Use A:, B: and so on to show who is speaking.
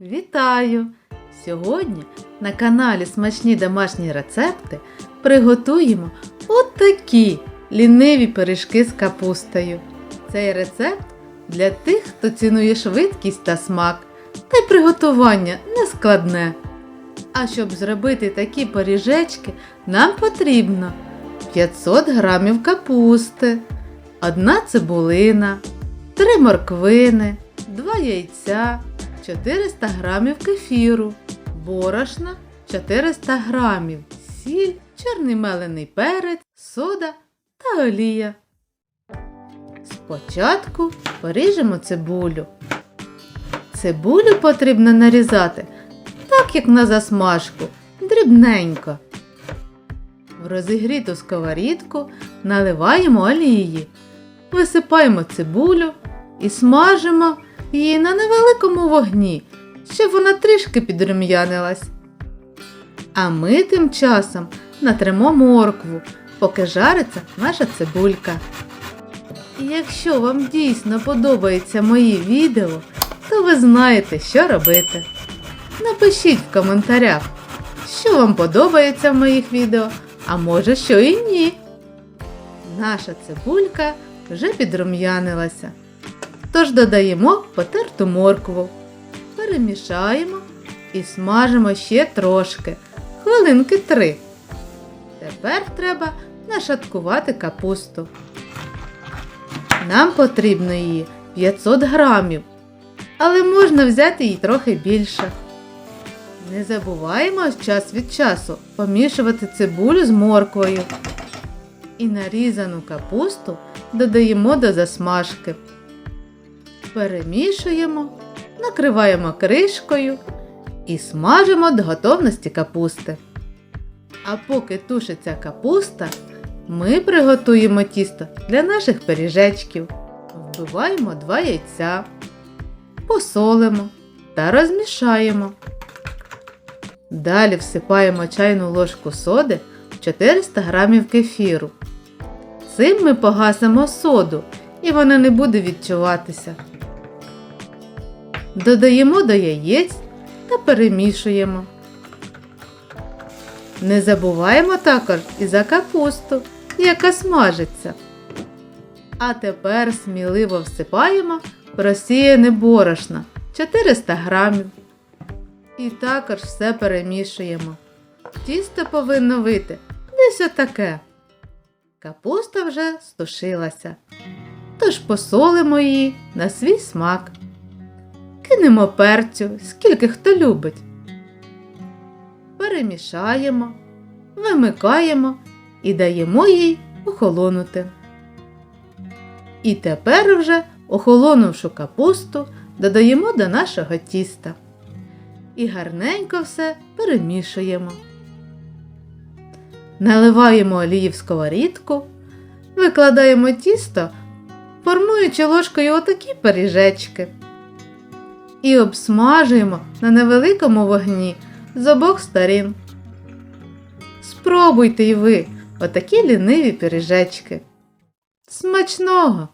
A: Вітаю! Сьогодні на каналі Смачні домашні рецепти приготуємо от такі ліниві пиріжки з капустою. Цей рецепт для тих, хто цінує швидкість та смак, та й приготування не складне. А щоб зробити такі пиріжечки, нам потрібно 500 грамів капусти, одна цибулина, 3 морквини, 2 яйця, 400 грамів кефіру, борошна 400 грамів, сіль, чорний мелений перець, сода та олія. Спочатку поріжемо цибулю. Цибулю потрібно нарізати так, як на засмажку, дрібненько. В розігріту сковорідку наливаємо олії, висипаємо цибулю і смажимо її на невеликому вогні, щоб вона трішки підрум'янилась. А ми тим часом натремо моркву, поки жариться наша цибулька. І якщо вам дійсно подобаються мої відео, то ви знаєте, що робити. Напишіть в коментарях, що вам подобається в моїх відео, а може, що і ні. Наша цибулька вже підрум'янилася. Тож додаємо потерту моркву, перемішаємо і смажимо ще трошки, хвилинки три. Тепер треба нашаткувати капусту. Нам потрібно її 500 грамів, але можна взяти її трохи більше. Не забуваємо час від часу помішувати цибулю з морквою. І нарізану капусту додаємо до засмажки. Перемішуємо, накриваємо кришкою і смажимо до готовності капусти. А поки тушиться капуста, ми приготуємо тісто для наших пиріжечків. Вбиваємо два яйця, посолимо та розмішаємо. Далі всипаємо чайну ложку соди в 400 грамів кефіру. Цим ми погасимо соду і вона не буде відчуватися. Додаємо до яєць та перемішуємо. Не забуваємо також і за капусту, яка смажиться. А тепер сміливо всипаємо просіяне борошно 400 грамів. І також все перемішуємо. Тісто повинно вийти десь отаке. Капуста вже стушилася. Тож посолимо її на свій смак. Кинемо перцю, скільки хто любить. Перемішаємо, вимикаємо і даємо їй охолонути. І тепер вже охолонувшу капусту додаємо до нашого тіста. І гарненько все перемішуємо. Наливаємо олії в сковорідку, викладаємо тісто, формуючи ложкою отакі пиріжечки. І обсмажуємо на невеликому вогні з обох сторін. Спробуйте й ви отакі ліниві пиріжечки. Смачного!